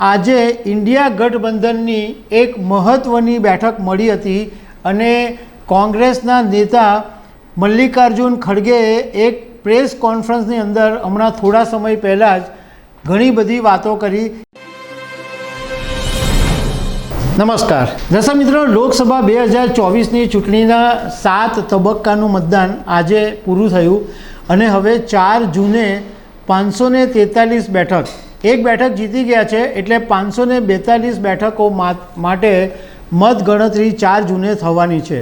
આજે ઇન્ડિયા ગઠબંધનની એક મહત્ત્વની બેઠક મળી હતી અને કોંગ્રેસના નેતા મલ્લિકાર્જુન ખડગેએ એક પ્રેસ કોન્ફરન્સની અંદર હમણાં થોડા સમય પહેલાં જ ઘણી બધી વાતો કરી. નમસ્કાર. દર્શક મિત્રો, લોકસભા બે હજાર ચોવીસની ચૂંટણીના સાત તબક્કાનું મતદાન આજે પૂરું થયું અને હવે ચાર જૂને પાંચસો ને તેતાલીસ બેઠક એક બેઠક જીતી ગયા છે એટલે પાંચસો ને બેતાલીસ બેઠકો માટે મતગણતરી ચાર જૂને થવાની છે.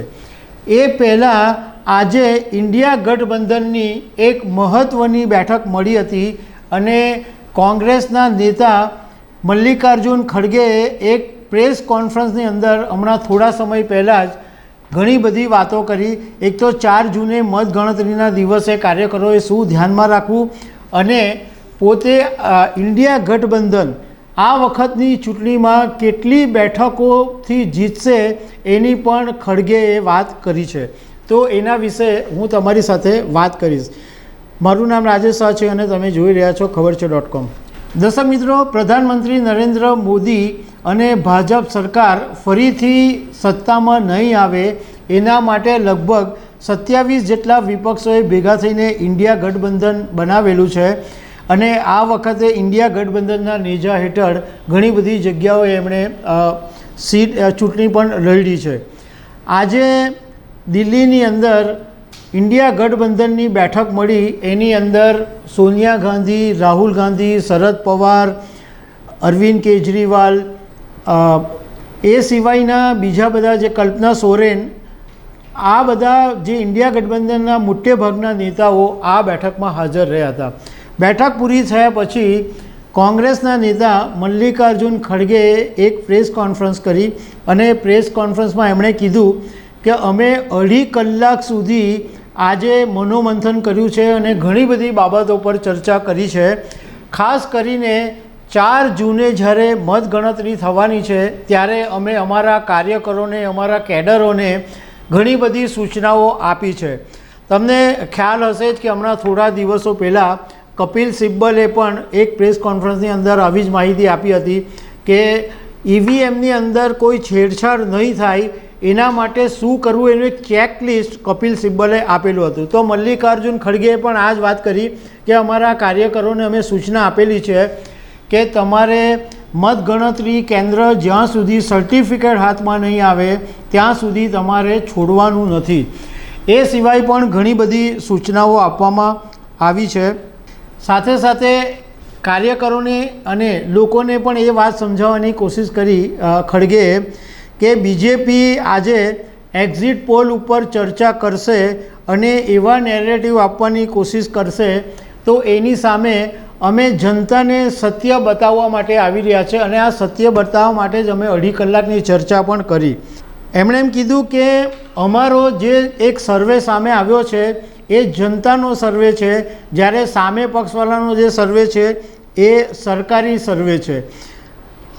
એ પહેલાં આજે ઇન્ડિયા ગઠબંધનની એક મહત્ત્વની બેઠક મળી હતી અને કોંગ્રેસના નેતા મલ્લિકાર્જુન ખડગેએ એક પ્રેસ કોન્ફરન્સની અંદર હમણાં થોડા સમય પહેલાં જ ઘણી બધી વાતો કરી. એક તો ચાર જૂને મતગણતરીના દિવસે કાર્યકરોએ શું ધ્યાનમાં રાખવું અને પોતે ઇન્ડિયા ગઠબંધન આ વખતની ચૂંટણીમાં કેટલી બેઠકોથી જીતશે એની પણ ખડગેએ વાત કરી છે. તો એના વિશે હું તમારી સાથે વાત કરીશ. મારું નામ રાજેશ શાહ છે અને તમે જોઈ રહ્યા છો ખબર છે ડોટ કોમ. દર્શક મિત્રો, પ્રધાનમંત્રી નરેન્દ્ર મોદી અને ભાજપ સરકાર ફરીથી સત્તામાં નહીં આવે એના માટે લગભગ સત્યાવીસ જેટલા વિપક્ષોએ ભેગા થઈને ઇન્ડિયા ગઠબંધન બનાવેલું છે. અને આ વખતે ઇન્ડિયા ગઠબંધનના નેજા હેઠળ ઘણી બધી જગ્યાઓએ એમણે સીટ ચૂંટણી પણ લડી છે. આજે દિલ્હીની અંદર ઇન્ડિયા ગઠબંધનની બેઠક મળી, એની અંદર સોનિયા ગાંધી, રાહુલ ગાંધી, શરદ પવાર, અરવિંદ કેજરીવાલ એ સિવાયના બીજા બધા જે કલ્પના સોરેન, આ બધા જે ઇન્ડિયા ગઠબંધનના મોટે ભાગના નેતાઓ આ બેઠકમાં હાજર રહ્યા હતા. બેઠક પૂરી થયા પછી કોંગ્રેસના નેતા મલ્લિકાર્જુન ખડગેએ એક પ્રેસ કોન્ફરન્સ કરી અને પ્રેસ કોન્ફરન્સમાં એમણે કીધું કે અમે અઢી કલાક સુધી આજે મનોમંથન કર્યું છે અને ઘણી બધી બાબતો પર ચર્ચા કરી છે. ખાસ કરીને ચાર જૂને જ્યારે મતગણતરી થવાની છે, ત્યારે અમે અમારા કાર્યકરોને, અમારા કેડરોને ઘણી બધી સૂચનાઓ આપી છે. તમને ખ્યાલ હશે જ કે હમણાં થોડા દિવસો પહેલાં કપિલ સિબ્બલે પણ એક પ્રેસ કોન્ફરન્સની અંદર આવી જ માહિતી આપી હતી કે ઈવીએમની અંદર કોઈ છેડછાડ નહીં થાય, એના માટે શું કરવું એનું એક ચેકલિસ્ટ કપિલ સિબ્બલે આપેલું હતું. તો મલ્લિકાર્જુન ખડગેએ પણ આ જ વાત કરી કે અમારા કાર્યકરોને અમે સૂચના આપેલી છે કે તમારે મતગણતરી કેન્દ્ર જ્યાં સુધી સર્ટિફિકેટ હાથમાં નહીં આવે, ત્યાં સુધી તમારે છોડવાનું નથી. એ સિવાય પણ ઘણી બધી સૂચનાઓ આપવામાં આવી છે. સાથે સાથે કાર્યકરોને અને લોકોને પણ એ વાત સમજાવવાની કોશિશ કરી ખડગેએ કે બીજેપી આજે એક્ઝિટ પોલ ઉપર ચર્ચા કરશે અને એવા નેરેટિવ આપવાની કોશિશ કરશે, તો એની સામે અમે જનતાને સત્ય બતાવવા માટે આવી રહ્યા છે અને આ સત્ય બતાવવા માટે જ અમે અઢી કલાકની ચર્ચા પણ કરી. એમણે એમ કીધું કે અમારો જે એક સર્વે સામે આવ્યો છે એ જનતાનો સર્વે છે. જ્યારે સામે પક્ષવાળાનો જે સર્વે છે, એ સરકારી સર્વે છે.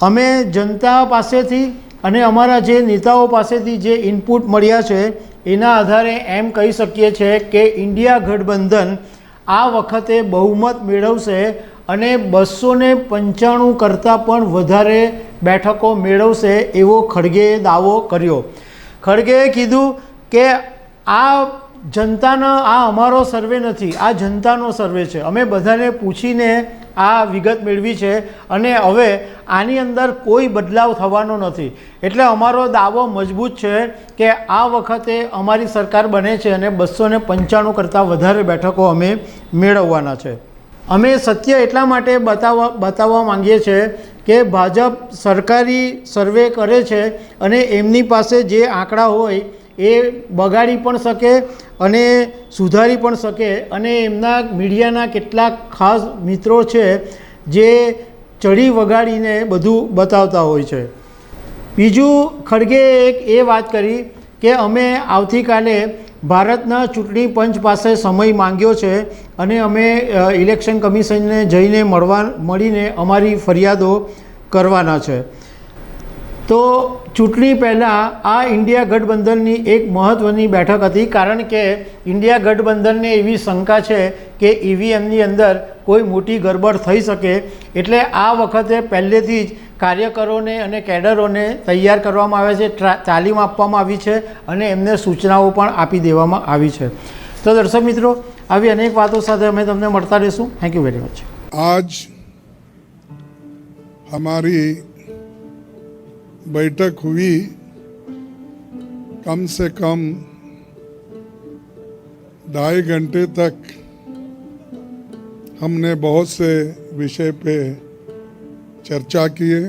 અમે જનતા પાસેથી અને અમારા જે નેતાઓ પાસેથી જે ઇનપુટ મળ્યા છે, એના આધારે એમ કહી શકીએ છીએ કે ઇન્ડિયા ગઠબંધન આ વખતે બહુમત મેળવશે અને બસો ને પંચાણું કરતાં પણ વધારે બેઠકો મેળવશે એવો ખડગેએ દાવો કર્યો. ખડગેએ કીધું કે આ જનતાનો આ અમારો સર્વે નથી, આ જનતાનો સર્વે છે. અમે બધાને પૂછીને આ વિગત મેળવી છે અને હવે આની અંદર કોઈ બદલાવ થવાનો નથી. એટલે અમારો દાવો મજબૂત છે કે આ વખતે અમારી સરકાર બને છે અને બસો ને પંચાણું કરતાં વધારે બેઠકો અમે મેળવવાના છે. અમે સત્ય એટલા માટે બતાવવા બતાવવા માંગીએ છીએ કે ભાજપ સરકારી સર્વે કરે છે અને એમની પાસે જે આંકડા હોય એ બગાડી પણ શકે અને સુધારી પણ શકે અને એમના મીડિયાના કેટલાક ખાસ મિત્રો છે જે ચડી વગાડીને બધું બતાવતા હોય છે. બીજું ખડગે એક એ વાત કરી કે અમે આવતીકાલે ભારતના ચૂંટણી પંચ પાસે સમય માંગ્યો છે અને અમે ઇલેક્શન કમિશનને જઈને મળવા, મળીને અમારી ફરિયાદો કરવાના છે. તો ચૂંટણી પહેલાં આ ઇન્ડિયા ગઠબંધનની એક મહત્ત્વની બેઠક હતી. કારણ કે ઇન્ડિયા ગઠબંધનને એવી શંકા છે કે ઈવીએમની અંદર કોઈ મોટી ગરબડ થઈ શકે. એટલે આ વખતે પહેલેથી જ કાર્યકરોને અને કેડરોને તૈયાર કરવામાં આવે છે તાલીમ આપવામાં આવી છે અને એમને સૂચનાઓ પણ આપી દેવામાં આવી છે. તો દર્શક મિત્રો, આવી અનેક વાતો સાથે અમે તમને મળતા રહીશું. થેન્ક યુ વેરી મચ આજ અમારી बैठक हुई, कम से कम ढाई घंटे तक हमने बहुत से विषय पे चर्चा किए,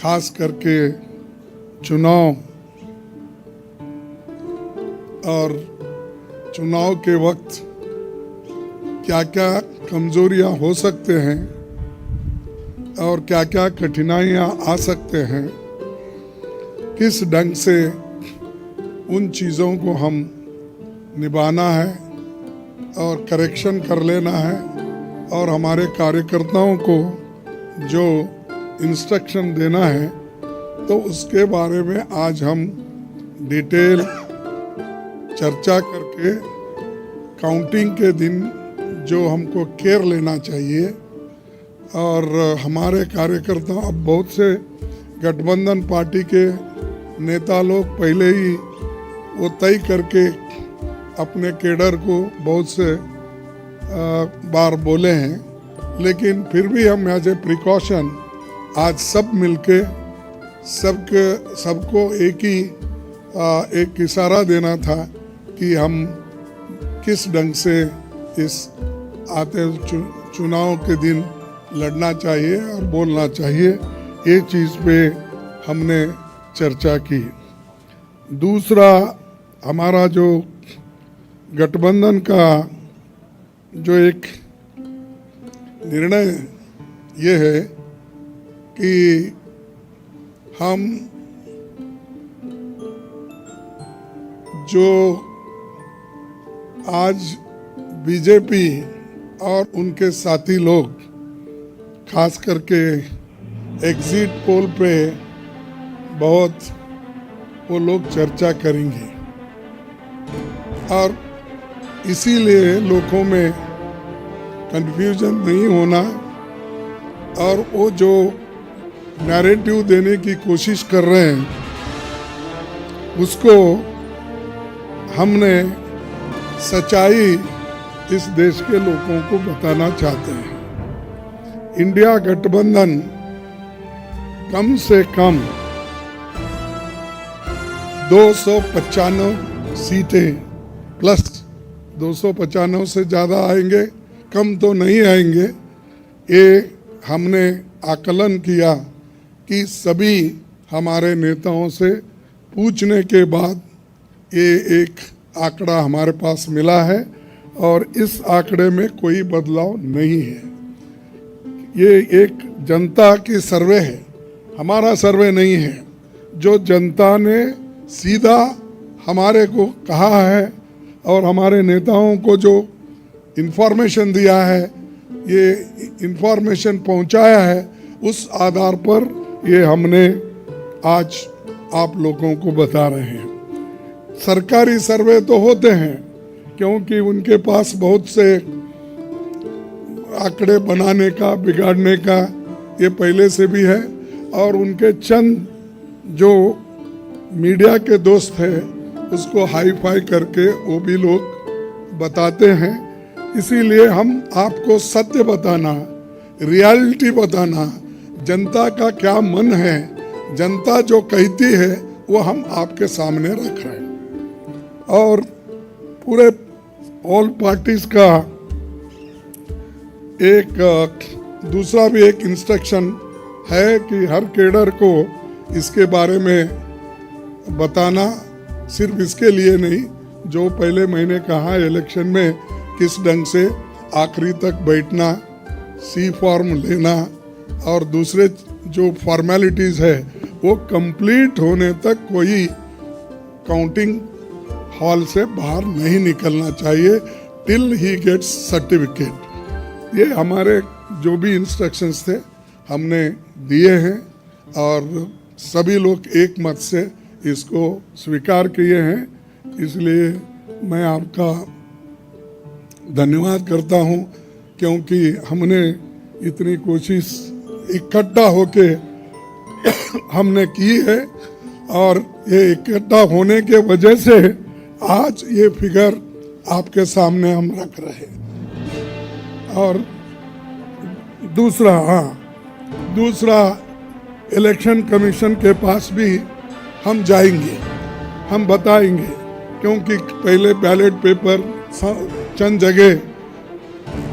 खास करके चुनाव और चुनाव के वक्त क्या क्या कमजोरियाँ हो सकते हैं। और क्या क्या कठिनाइयाँ आ सकते हैं, किस ढंग से उन चीज़ों को हम निभाना है और करेक्शन कर लेना है और हमारे कार्यकर्ताओं को जो इंस्ट्रक्शन देना है तो उसके बारे में आज हम डिटेल चर्चा करके काउंटिंग के दिन जो हमको केयर लेना चाहिए और हमारे कार्यकर्ता अब बहुत से गठबंधन पार्टी के नेता लोग पहले ही वो तय करके अपने केडर को बहुत से बार बोले हैं। लेकिन फिर भी हम एज ए प्रिकॉशन आज सब मिलके सबके सबको एक ही आ, एक इशारा देना था कि हम किस ढंग से इस आते चुनाव के दिन लड़ना चाहिए और बोलना चाहिए। ये चीज़ पे हमने चर्चा की। दूसरा, हमारा जो गठबंधन का जो एक निर्णय ये है कि हम जो आज बीजेपी और उनके साथी लोग खास करके एग्जिट पोल पे बहुत वो लोग चर्चा करेंगे। और इसीलिए लोगों में कंफ्यूजन नहीं होना और वो जो नैरेटिव देने की कोशिश कर रहे हैं, उसको हमने सच्चाई इस देश के लोगों को बताना चाहते हैं। इंडिया गठबंधन कम से कम दो सौ सीटें प्लस दो सौ से ज़्यादा आएँगे कम तो नहीं आएँगे ये हमने आकलन किया कि सभी हमारे नेताओं से पूछने के बाद ये एक आंकड़ा हमारे पास मिला है और इस आंकड़े में कोई बदलाव नहीं है ये एक जनता की सर्वे है, हमारा सर्वे नहीं है। जो जनता ने सीधा हमारे को कहा है और हमारे नेताओं को जो इन्फॉर्मेशन दिया है, ये इन्फॉर्मेशन पहुँचाया है, उस आधार पर ये हमने आज आप लोगों को बता रहे हैं। सरकारी सर्वे तो होते हैं, क्योंकि उनके पास बहुत से आंकड़े बनाने का, बिगाड़ने का ये पहले से भी है और उनके चंद जो मीडिया के दोस्त हैं, उसको हाई फाई करके वो भी लोग बताते हैं। इसीलिए हम आपको सत्य बताना, रियलिटी बताना, जनता का क्या मन है, जनता जो कहती है, वो हम आपके सामने रख रहे हैं। और पूरे ऑल पार्टीज़ का एक, दूसरा भी एक इंस्ट्रक्शन है कि हर केडर को इसके बारे में बताना सिर्फ़ इसके लिए नहीं, जो पहले मैंने कहा इलेक्शन में किस ढंग से आखिरी तक बैठना सी फॉर्म लेना और दूसरे जो फॉर्मेलिटीज़ है, वो कंप्लीट होने तक कोई काउंटिंग हॉल से बाहर नहीं निकलना चाहिए टिल ही गेट्स सर्टिफिकेट ये हमारे जो भी इंस्ट्रक्शंस थे, हमने दिए हैं और सभी लोग एक मत से इसको स्वीकार किए हैं। इसलिए मैं आपका धन्यवाद करता हूँ, क्योंकि हमने इतनी कोशिश इकट्ठा होके हमने की है और ये इकट्ठा होने के वजह से आज ये फिगर आपके सामने हम रख रहे हैं। और दूसरा हाँ दूसरा इलेक्शन कमीशन के पास भी हम जाएँगे, हम बताएँगे, क्योंकि पहले बैलेट पेपर चंद जगह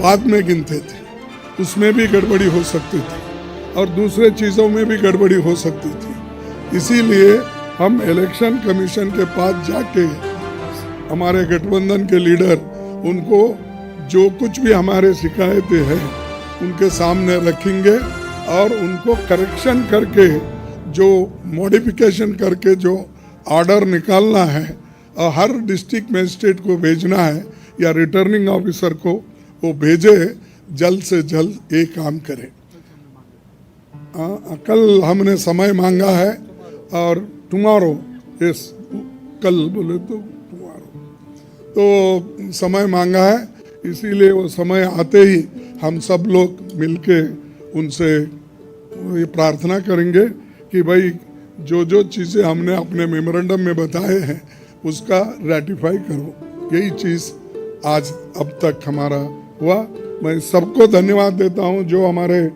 बाद में गिनते थे, उसमें भी गड़बड़ी हो सकती थी और दूसरे चीज़ों में भी गड़बड़ी हो सकती थी। इसीलिए हम इलेक्शन कमीशन के पास जाके हमारे गठबंधन के लीडर उनको जो कुछ भी हमारे शिकायतें हैं उनके सामने रखेंगे और उनको करेक्शन करके जो मॉडिफिकेशन करके जो ऑर्डर निकालना है और हर डिस्ट्रिक्ट मजिस्ट्रेट को भेजना है या रिटर्निंग ऑफिसर को वो भेजे जल्द से जल्द ये काम करें। आ, कल हमने समय मांगा है और टुमारो यस कल बोले तो टुमारो तो समय मांगा है इसीलिए वो समय आते ही हम सब लोग मिलके उनसे ये प्रार्थना करेंगे कि भाई जो जो चीज़ें हमने अपने मेमोरेंडम में बताए हैं, उसका रेटिफाई करो। यही चीज़ आज, अब तक हमारा हुआ। मैं सबको धन्यवाद देता हूँ, जो हमारे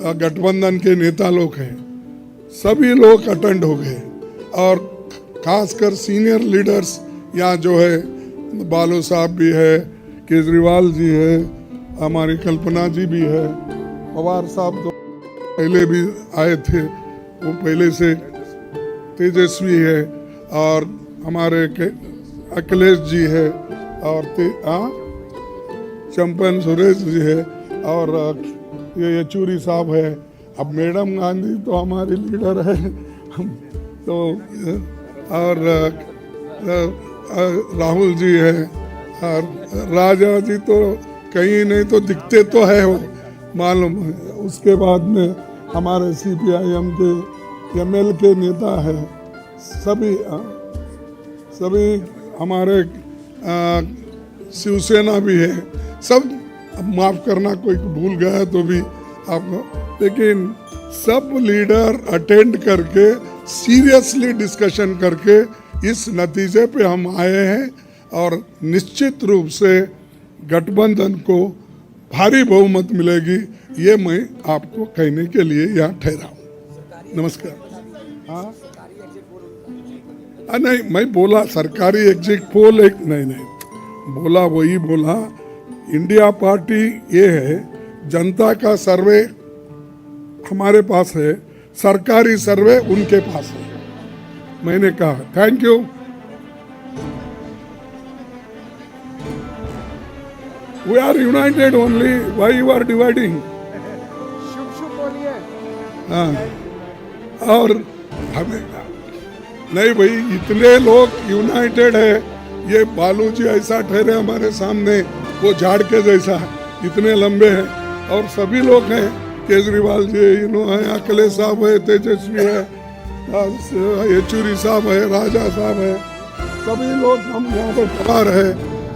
गठबंधन के नेता लोग हैं। सभी लोग अटेंड हो गए। और खासकर सीनियर लीडर्स यहाँ जो है, बालो साहब भी है केजरीवाल जी है हमारी कल्पना जी भी है। पवार साहब तो पहले भी आए थे वो पहले से तेजस्वी है और हमारे अखिलेश जी है और ते, चंपन सुरेश जी है और ये येचूरी साहब है। अब मैडम गांधी तो हमारी लीडर है। तो और राहुल जी है। राजा जी तो कहीं नहीं तो दिखते तो है वो, मालूम है। उसके बाद में हमारे सीपीआईएम के एमएल के नेता है। सभी सभी हमारे शिवसेना भी है। सब माफ़ करना, कोई भूल गया तो भी आपको लेकिन सब लीडर अटेंड करके, सीरियसली डिस्कशन करके इस नतीजे पे हम आए हैं। और निश्चित रूप से गठबंधन को भारी बहुमत मिलेगी, ये मैं आपको कहने के लिए यहाँ ठहरा हूँ। नमस्कार। हाँ? नहीं, मैं बोला, सरकारी एग्जिट पोल एक, नहीं नहीं, बोला वही बोला। इंडिया पार्टी ये है, जनता का सर्वे हमारे पास है, सरकारी सर्वे उनके पास है। मैंने कहा thank you we are united only why you are dividing हाँ। और हमें नहीं भाई इतने लोग यूनाइटेड है। ये बालू जी ऐसा ठहरे हमारे सामने वो झाड़ के जैसा इतने लंबे हैं। और सभी लोग हैं। केजरीवाल जी इनो है अखिलेश साहब है तेजस्वी है येचूरी साहब है राजा साहब है। सभी लोग हम यहाँ पर पवार है।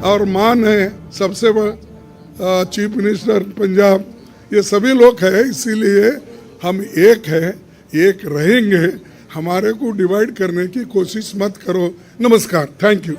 और मान है सबसे चीफ मिनिस्टर पंजाब, ये सभी लोग हैं, इसीलिए हम एक हैं, एक रहेंगे। हमारे को डिवाइड करने की कोशिश मत करो। नमस्कार। Thank you.